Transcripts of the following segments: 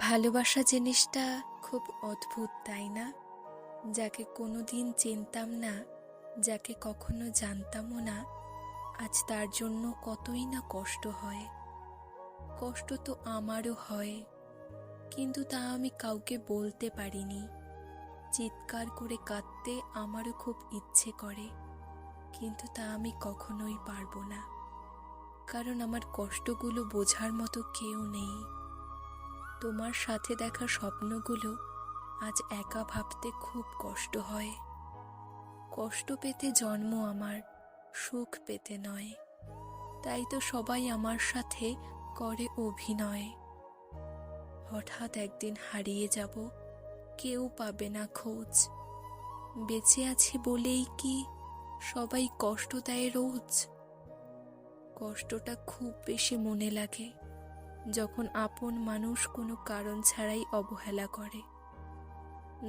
ভালোবাসা জিনিসটা খুব অদ্ভুত, তাই না? যাকে কোনো দিন চিনতাম না, যাকে কখনো জানতামও না, আজ তার জন্য কতই না কষ্ট হয়। কষ্ট তো আমারও হয়, কিন্তু তা আমি কাউকে বলতে পারিনি। চিৎকার করে কাঁদতে আমারও খুব ইচ্ছে করে, কিন্তু তা আমি কখনোই পারব না। কারণ আমার কষ্টগুলো বোঝার মতো কেউ নেই। তোমার সাথে দেখা স্বপ্নগুলো আজ একা ভাবতে খুব কষ্ট হয়। কষ্ট পেতে জন্ম আমার, সুখ পেতে নয়। তাই তো সবাই আমার সাথে করে অভিনয়। হঠাৎ একদিন হারিয়ে যাব, কেউ পাবে না খোঁজ। বেঁচে আছি বলেই কি সবাই কষ্ট দেয় রোজ? কষ্টটা খুব বেশি মনে লাগে। যখন আপন মানুষ কোনো কারণ ছাড়াই অবহেলা করে।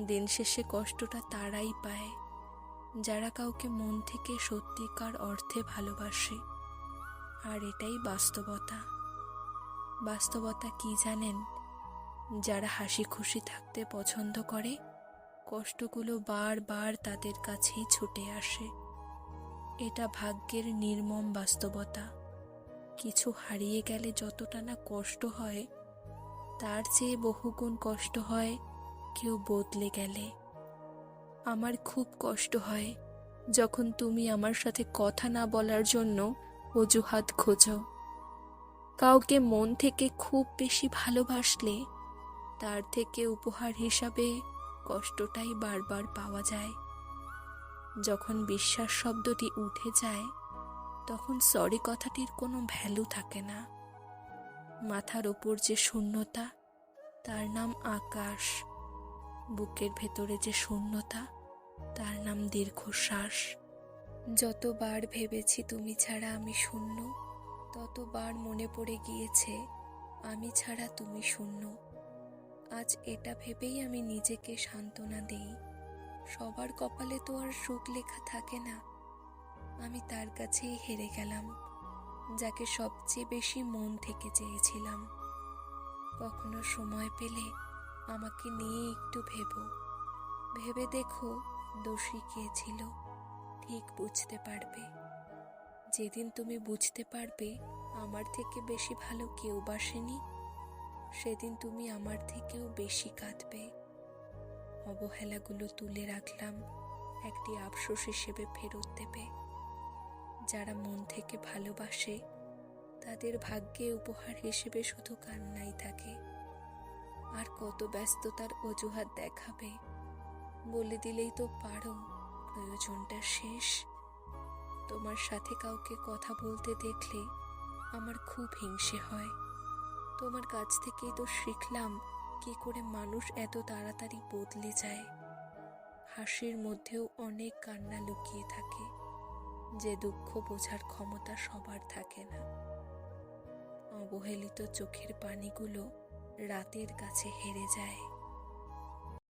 দিন শেষে কষ্টটা তারাই পায়। যারা কাউকে মন থেকে সত্যিকার অর্থে ভালোবাসে। আর এটাই বাস্তবতা। বাস্তবতা কি জানেন? যারা হাসি খুশি থাকতে পছন্দ করে, কষ্টগুলো বারবার তাদের কাছেই ছুটে আসে। এটা ভাগ্যের নির্মম বাস্তবতা। কিছু হারিয়ে গেলে যতটা না কষ্ট হয়, তার চেয়ে বহুগুণ কষ্ট হয় কেউ বদলে গেলে। আমার খুব কষ্ট হয় যখন তুমি আমার সাথে কথা না বলার জন্য অজুহাত খোঁজো। কাউকে মন থেকে খুব বেশি ভালোবাসলে তার থেকে উপহার হিসাবে কষ্টটাই বারবার পাওয়া যায়। যখন বিশ্বাস শব্দটি উঠে যায় তখন সরি কথাটির কোনো ভ্যালু থাকে না। মাথার ওপর যে শূন্যতা, তার নাম আকাশ। বুকের ভেতরে যে শূন্যতা, তার নাম দীর্ঘশ্বাস। যতবার ভেবেছি তুমি ছাড়া আমি শূন্য, ততবার মনে পড়ে গিয়েছে, আমি ছাড়া তুমি শূন্য। আজ এটা ভেবেই আমি নিজেকে সান্ত্বনা দেই। সবার কপালে তো আর সুখ লেখা থাকে না। আমি তার কাছেই হেরে গেলাম, যাকে সবচেয়ে বেশি মন থেকে চেয়েছিলাম। কখনো সময় পেলে আমাকে নিয়ে একটু ভেবো। ভেবে দেখো দোষী কে ছিল, ঠিক বুঝতে পারবে। যেদিন তুমি বুঝতে পারবে আমার থেকে বেশি ভালো কেউ বাসেনি, সেদিন তুমি আমার থেকেও বেশি কাঁদবে। অবহেলাগুলো তুলে রাখলাম, একটি আফসোস হিসেবে ফেরত দেবে। যারা মন থেকে ভালোবাসে, তাদের ভাগ্যে উপহার হিসেবে শুধু কান্নাই থাকে। আর কত ব্যস্ততার অজুহাত দেখাবে। বলে দিলেই তো পারো, প্রয়োজনটা শেষ। তোমার সাথে কাউকে কথা বলতে দেখলে আমার খুব হিংসে হয়। তোমার কাছ থেকেই তো শিখলাম কি করে মানুষ এত তাড়াতাড়ি বদলে যায়। হাসির মধ্যেও অনেক কান্না লুকিয়ে থাকে। যে দুঃখ বোঝার ক্ষমতা সবার থাকে না। অবহেলিত চোখের পানিগুলো রাতের কাছে হেরে যায়।